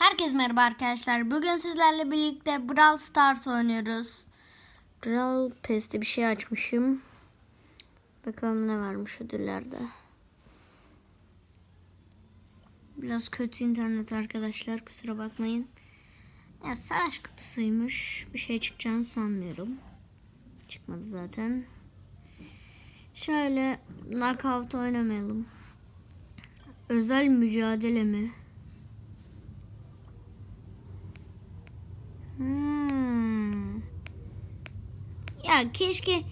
Herkese merhaba arkadaşlar. Bugün sizlerle birlikte Brawl Stars oynuyoruz. Brawl Pass'te bir şey açmışım. Bakalım ne varmış ödüllerde. Biraz kötü internet arkadaşlar. Kusura bakmayın. Ya savaş kutusuymuş. Bir şey çıkacağını sanmıyorum. Çıkmadı zaten. Şöyle knockout oynamayalım. Özel mücadele mi? Keşke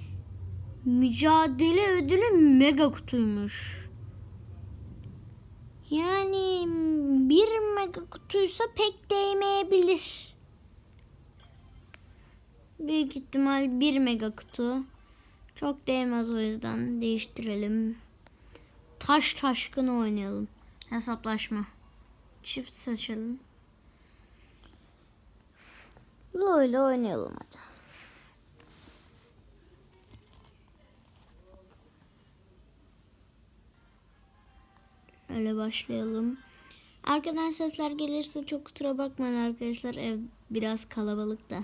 mücadele ödülü mega kutuymuş. Yani bir mega kutuysa pek değmeyebilir. Büyük ihtimal bir mega kutu. Çok değmez o yüzden değiştirelim. Taş taşkını oynayalım. Hesaplaşma. Çift seçelim. Böyle oynayalım hadi. Öyle başlayalım. Arkadan sesler gelirse çok kusura bakmayın arkadaşlar. Ev biraz kalabalık da.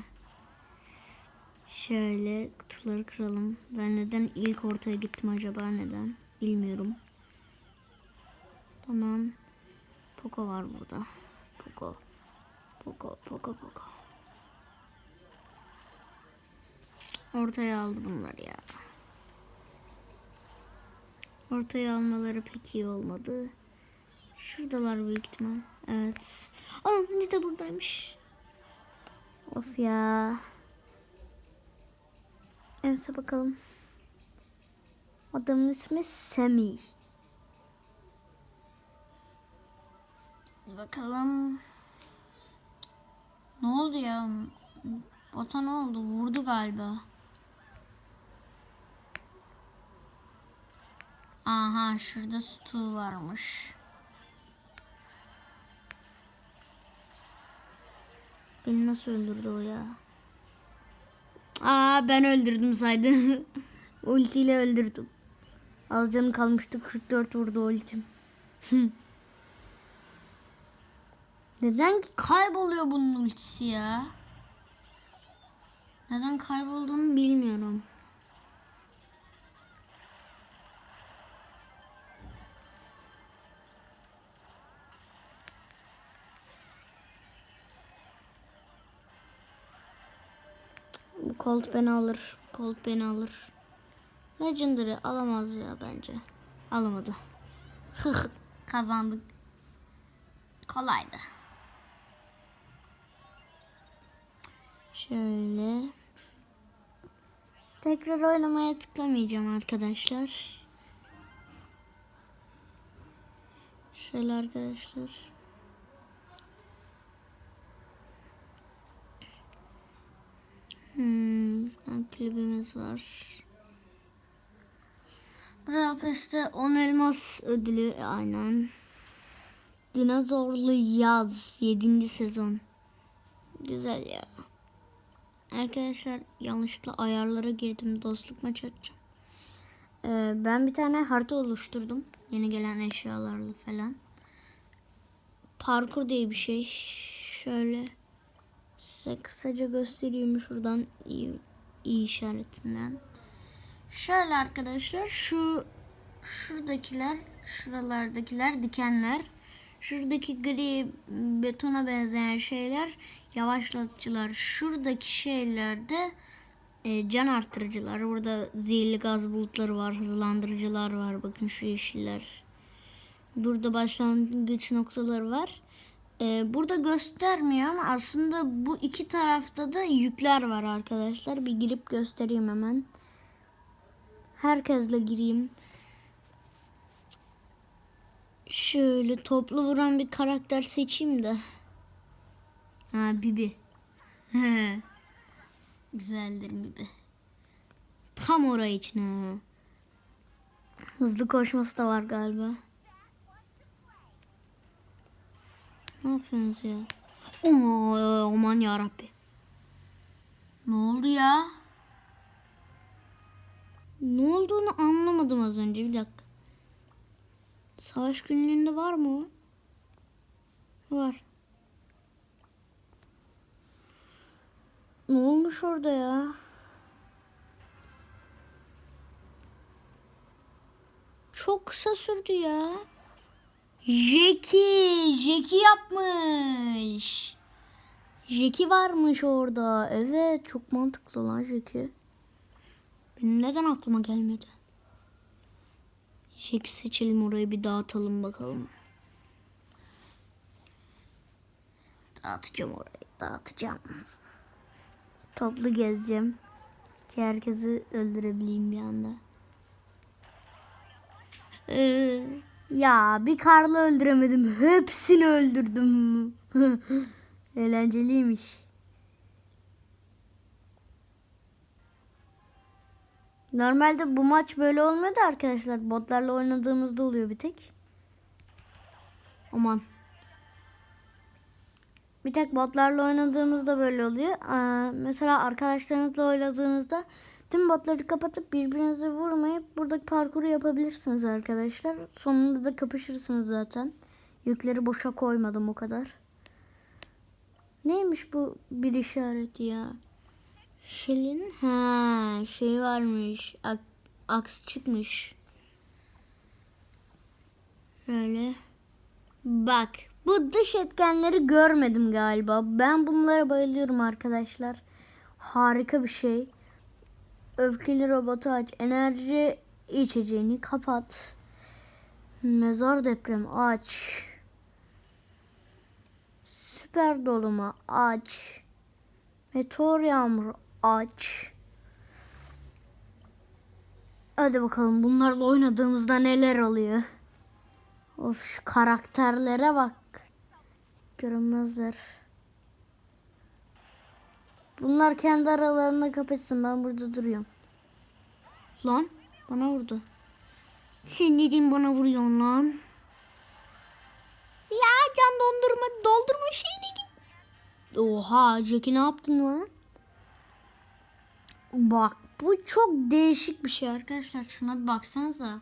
Şöyle kutuları kıralım. Ben neden ilk ortaya gittim acaba neden? Bilmiyorum. Tamam. Poco var burada. Poco. Poco, Poco, Poco. Ortaya aldı bunlar ya. Ortaya almaları pek iyi olmadı. Şuradalar büyük ihtimal. Evet. Aa Nita buradaymış. Of ya. Neyse bakalım. Adamın ismi Semi. Bakalım. Ne oldu ya? Bota ne oldu? Vurdu galiba. Aha şurada Stu varmış. Beni nasıl öldürdü o ya? Aa ben öldürdüm saydı. Ultiyle öldürdüm. Az canı kalmıştı 44 vurdu ultim. Neden kayboluyor bunun ultisi ya? Neden kaybolduğunu bilmiyorum. Colt beni alır. Colt beni alır. Legendary alamaz ya bence. Alamadı. Kazandık. Kolaydı. Şöyle. Tekrar oynamaya tıklamayacağım arkadaşlar. Şöyle arkadaşlar. Hmm, klibimiz var. Budapest'te 10 elmas ödülü aynen. Dinozorlu Yaz 7. sezon. Güzel ya. Arkadaşlar yanlışlıkla ayarlara girdim. Dostluk maçı açacağım. Ee, ben bir tane harita oluşturdum. Yeni gelen eşyalarla falan. Parkur diye bir şey. Şöyle size kısaca göstereyim şuradan iyi, iyi işaretinden. Şöyle arkadaşlar şu şuradakiler şuralardakiler dikenler. Şuradaki gri betona benzeyen şeyler yavaşlatıcılar. Şuradaki şeylerde e, can arttırıcılar burada zehirli gaz bulutları var hızlandırıcılar var. Bakın şu yeşiller. Burada başlangıç noktaları var ee, burada göstermiyor ama aslında bu iki tarafta da yükler var arkadaşlar. Bir girip göstereyim hemen. Herkesle gireyim. Şöyle toplu vuran bir karakter seçeyim de. Ha Bibi. Güzeldir Bibi. Tam oraya için ha. Hızlı koşması da var galiba. Ne yapıyorsunuz ya? Oo, aman ya Ne oldu ya? Ne olduğunu anlamadım az önce. Bir dakika. Savaş günlüğünde var mı o? Var. Ne olmuş orada ya? Çok kısa sürdü ya. Jeki, Jeki yapmış. Jeki varmış orada. Evet, çok mantıklı lan Jeki. Benim neden aklıma gelmedi? Jeki seçelim orayı bir dağıtalım bakalım. Dağıtacağım orayı, dağıtacağım. Toplu gezeceğim. Ki herkesi öldürebileyim bir anda. Ee, ya bir karlı öldüremedim. Hepsini öldürdüm. Eğlenceliymiş. Normalde bu maç böyle olmuyordu arkadaşlar. Botlarla oynadığımızda oluyor bir tek. Aman. Bir tek botlarla oynadığımızda böyle oluyor. Aa, mesela arkadaşlarınızla oynadığınızda tüm botları kapatıp birbirinizi vurmayıp buradaki parkuru yapabilirsiniz arkadaşlar. Sonunda da kapışırsınız zaten. Yükleri boşa koymadım o kadar. Neymiş bu bir işareti ya? Şelin ha şey varmış. Ak, aks çıkmış. Şöyle. Bak bu dış etkenleri görmedim galiba. Ben bunlara bayılıyorum arkadaşlar. Harika bir şey. Öfkeli robotu aç. Enerji içeceğini kapat. Mezar depremi aç. Süper doluma aç. Meteor yağmuru aç. Hadi bakalım bunlarla oynadığımızda neler oluyor. Of şu karakterlere bak. Görünmezler. Bunlar kendi aralarında kapışsın. Ben burada duruyorum. Lan bana vurdu. Sen neden bana vuruyorsun lan? Ya can dondurma doldurma şeyine git. Oha Jackie ne yaptın lan? Bak bu çok değişik bir şey arkadaşlar. Şuna bir baksanıza.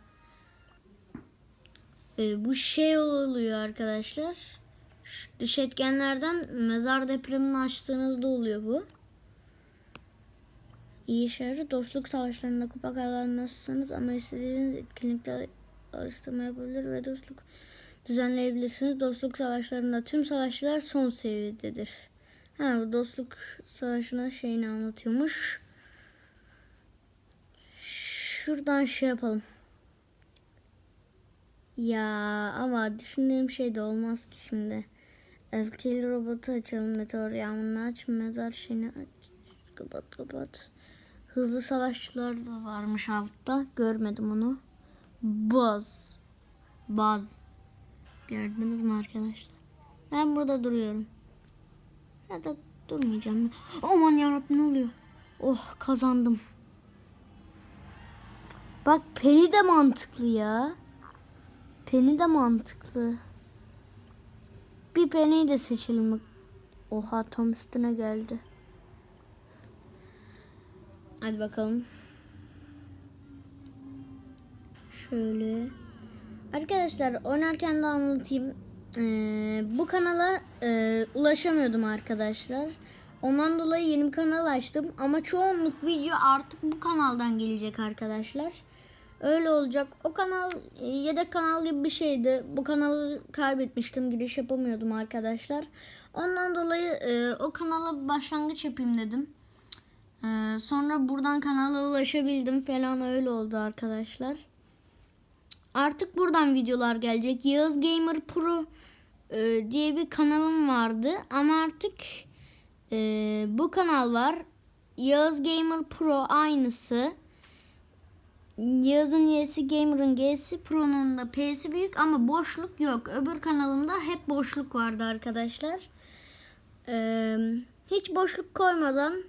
Ee, bu şey oluyor arkadaşlar. Şu dış etkenlerden mezar depremini açtığınızda oluyor bu. İyi işareti dostluk savaşlarında kupa kazanmazsanız ama istediğiniz etkinlikte alıştırma yapabilir ve dostluk düzenleyebilirsiniz. Dostluk savaşlarında tüm savaşçılar son seviyededir. Ha bu dostluk savaşına şeyini anlatıyormuş. Şuradan şey yapalım. Ya ama düşündüğüm şey de olmaz ki şimdi. Öfkeli robotu açalım. Meteor yağmurunu aç. Mezar şeyini aç. Kapat kapat. Hızlı savaşçılar da varmış altta. Görmedim onu. Baz. Baz. Gördünüz mü arkadaşlar? Ben burada duruyorum. Ya da durmayacağım. Aman yarabbim ne oluyor? Oh kazandım. Bak Penny de mantıklı ya. Penny de mantıklı. Bir Penny'yi de seçelim. Oha tam üstüne geldi. Hadi bakalım. Şöyle. Arkadaşlar oynarken de anlatayım. Ee, bu kanala e, ulaşamıyordum arkadaşlar. Ondan dolayı yeni bir kanal açtım. Ama çoğunluk video artık bu kanaldan gelecek arkadaşlar. Öyle olacak. O kanal e, yedek kanal gibi bir şeydi. Bu kanalı kaybetmiştim. Giriş yapamıyordum arkadaşlar. Ondan dolayı e, o kanala başlangıç yapayım dedim. E, sonra buradan kanala ulaşabildim falan öyle oldu arkadaşlar. Artık buradan videolar gelecek. Yağız Gamer Pro e, diye bir kanalım vardı. Ama artık e, bu kanal var. Yağız Gamer Pro aynısı. Yağız'ın Y'si Gamer'ın G'si Pro'nun da P'si büyük ama boşluk yok. Öbür kanalımda hep boşluk vardı arkadaşlar. Ee, hiç boşluk koymadan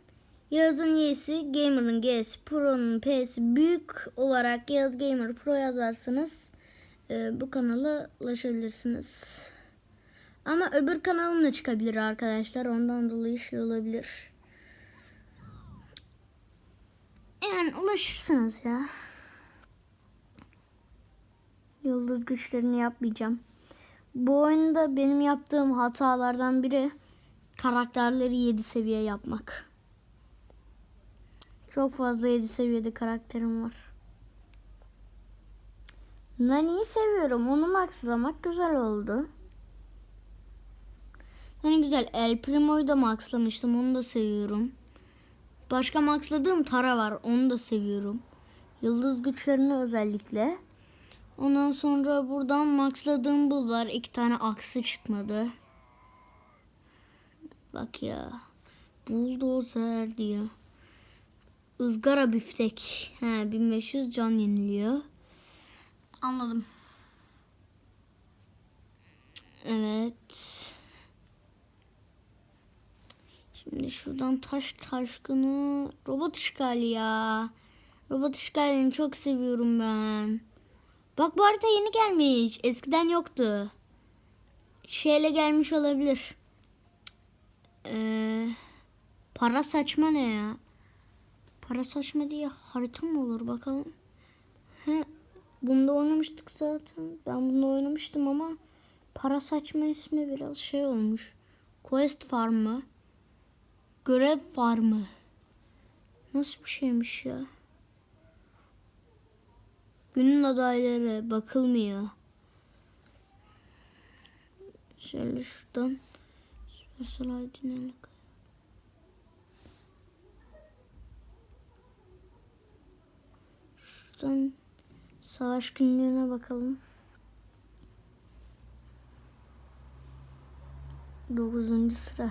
Yağız'ın Y'si Gamer'ın G'si Pro'nun P'si büyük olarak Yağız Gamer Pro yazarsanız e, bu kanala ulaşabilirsiniz. Ama öbür kanalım da çıkabilir arkadaşlar. Ondan dolayı şey olabilir. Yani ulaşırsınız ya. Yıldız güçlerini yapmayacağım. Bu oyunda benim yaptığım hatalardan biri karakterleri 7 seviye yapmak. Çok fazla 7 seviyede karakterim var. Nani'yi seviyorum. Onu maxlamak güzel oldu. Yani güzel. El Primo'yu da maxlamıştım. Onu da seviyorum. Başka maxladığım Tara var. Onu da seviyorum. Yıldız güçlerini özellikle. Ondan sonra buradan maxladığım bul var. İki tane aksı çıkmadı. Bak ya. Bulldozer diyor. Izgara biftek. He 1500 can yeniliyor. Anladım. Evet. Şimdi şuradan taş taşkını robot işgali ya. Robot işgalini çok seviyorum ben. Bak bu harita yeni gelmiş. Eskiden yoktu. Şeyle gelmiş olabilir. Ee, para saçma ne ya? Para saçma diye harita mı olur bakalım. He, bunda oynamıştık zaten. Ben bunda oynamıştım ama para saçma ismi biraz şey olmuş. Quest Farm'ı. Görev Farm'ı. Nasıl bir şeymiş ya? Günün adayları bakılmıyor. Şöyle şuradan Süpersel Aydın'ı Şuradan savaş günlüğüne bakalım. Dokuzuncu sıra.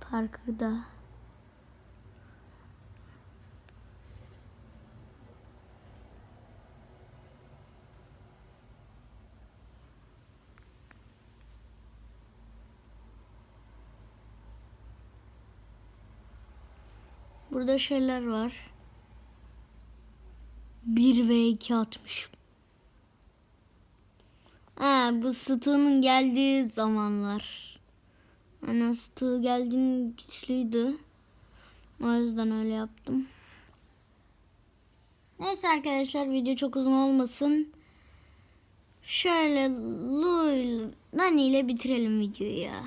Parkurda. Burada şeyler var. 1 ve 2 atmış. Ha, bu Stu'nun geldiği zamanlar. Ana Stu geldiğin güçlüydü. O yüzden öyle yaptım. Neyse arkadaşlar video çok uzun olmasın. Şöyle Lul Nani ile bitirelim videoyu ya.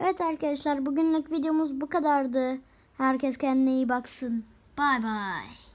Evet arkadaşlar bugünlük videomuz bu kadardı. Herkes kendine iyi baksın. 拜拜。